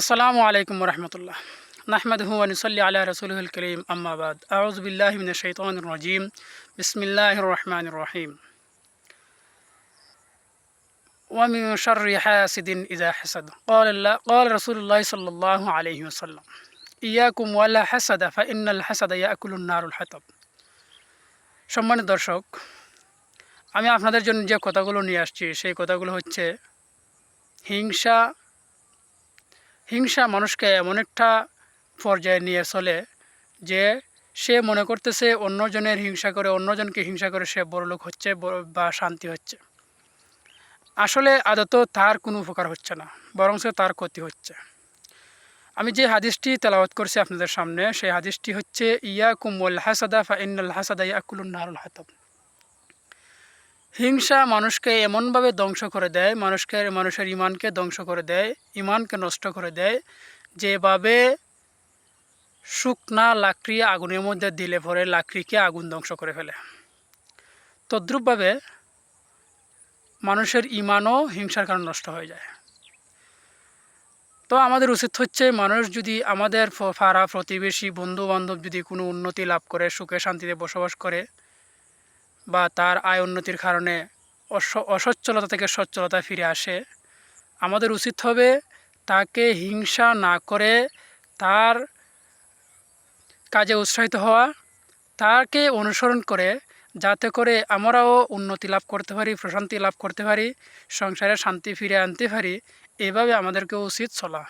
আসসালামু আলাইকুম রহমতুল্লাহ নাহমদহু আনুসল্লি আল্লাহ রসুল করিম আম্মাবাদ আউজবিল্লাহমিন শৈতান রাজিম বিসমিল্লাহ রহমান রহিম ومن شر حاسد إذا حسد قال الله قال رسول الله صلى الله عليه وسلم إياكم ولا حسد فإن الحسد يأكل النار الحطب সম্মানিত দর্শক আমি আপনাদের জন্য যে কথাগুলো নিয়ে আসছি সেই কথাগুলো হচ্ছে হিংসা হিংসা মানুষকে এমন একটা পর্যায়ে নিয়ে চলে যে সে মনে করতেছে অন্যজনের হিংসা করে, অন্যজনকে হিংসা করে সে বড়লোক হচ্ছে বা শান্তি হচ্ছে। আসলে আদত তার কোনো উপকার হচ্ছে না বরং সে তার ক্ষতি হচ্ছে। আমি যে হাদিসটি তেলাওয়াত করছি আপনাদের সামনে, সেই হাদিসটি হচ্ছে ইয়া কুমল হাসাদা ফা ইন্নাল হাসাদা ইয়াকুলুন নারুল হাতব। হিংসা মানুষকে এমনভাবে ধ্বংস করে দেয়, মানুষকে, মানুষের ইমানকে ধ্বংস করে দেয়, ইমানকে নষ্ট করে দেয়, যেভাবে শুকনা লাকড়ি আগুনের মধ্যে দিলে পরে লাকড়িকে আগুন ধ্বংস করে ফেলে। তদ্রূপভাবে মানুষের ইমানও হিংসার কারণে নষ্ট হয়ে যায়। তো আমাদের উচিত হচ্ছে মানুষ যদি আমাদের ফাড়া প্রতিবেশী বন্ধু বান্ধব যদি কোনো উন্নতি লাভ করে, সুখে শান্তিতে বসবাস করে বা তার আয় উন্নতির কারণে অসচ্ছলতা থেকে সচ্ছলতা ফিরে আসে। আমাদের উচিত হবে তাকে হিংসা না করে তার কাজে উৎসাহিত হওয়া, তাকে অনুসরণ করে যাতে করে আমরাও উন্নতি লাভ করতে পারি, প্রশান্তি লাভ করতে পারি, সংসারে শান্তি ফিরে আনতে পারি, এভাবে আমাদেরকে উচিত চলা।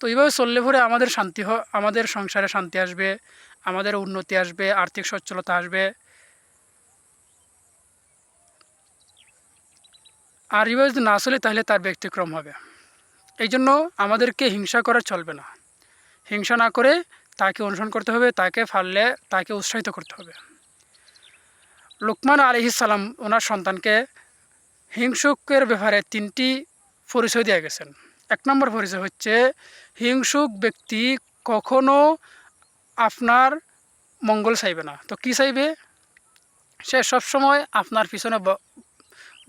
তো এইভাবে চললে পরে আমাদের শান্তি আমাদের সংসারে শান্তি আসবে, আমাদের উন্নতি আসবে, আর্থিক সচ্ছলতা আসবে আর যদি না চলে, তাহলে তার ব্যতিক্রম হবে। এই জন্য আমাদেরকে হিংসা করা চলবে না। হিংসা না করে তাকে অনুসরণ করতে হবে, তাকে ফাললে তাকে উৎসাহিত করতে হবে। লুকমান সালাম ওনার সন্তানকে হিংসুকের ব্যাপারে তিনটি পরিচয় দিয়ে গেছেন। এক নম্বর পরিচয় হচ্ছে, হিংসুক ব্যক্তি কখনো আপনার মঙ্গল চাইবে না। তো কী চাইবে? সে সবসময় আপনার পিছনে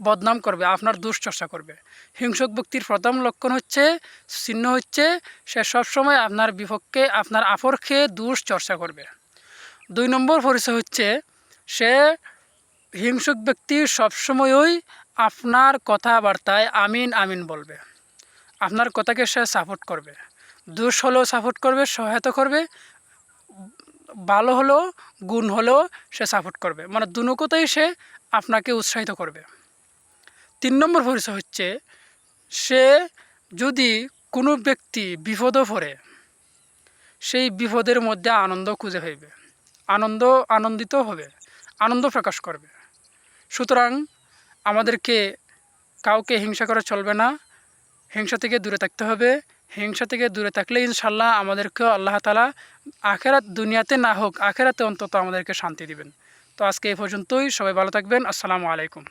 বদনাম করবে, আপনার দুশ্চর্চা করবে। হিংসক ব্যক্তির প্রথম লক্ষণ হচ্ছে, চিহ্ন হচ্ছে, সে সবসময় আপনার বিপক্ষে, আপনার আপরকে দুশ্চর্চা করবে। দুই নম্বর পরিচয় হচ্ছে, সে হিংসুক ব্যক্তি সবসময়ই আপনার কথাবার্তায় আমিন আমিন বলবে। আপনার কথাকে সে সাপোর্ট করবে। দোষ হলেও সাপোর্ট করবে, সহায়তা করবে, ভালো হলেও, গুণ হলেও সে সাপোর্ট করবে। মানে দুনো কথাই সে আপনাকে উৎসাহিত করবে। তিন নম্বর পরিচয় হচ্ছে, সে যদি কোনো ব্যক্তি বিপদও পড়ে, সেই বিপদের মধ্যে আনন্দ খুঁজে পাইবে। আনন্দ আনন্দিত হবে, আনন্দ প্রকাশ করবে। সুতরাং আমাদেরকে কাউকে হিংসা করা চলবে না। হিংসা থেকে দূরে থাকতে হবে। হিংসা থেকে দূরে থাকলে ইনশাল্লাহ আমাদেরকেও আল্লাহ তালা আখেরাত দুনিয়াতে না হোক, আখেরাতে অন্তত আমাদেরকে শান্তি দিবেন। তো আজকে এই পর্যন্তই। সবাই ভালো থাকবেন। আসসালামু আলাইকুম।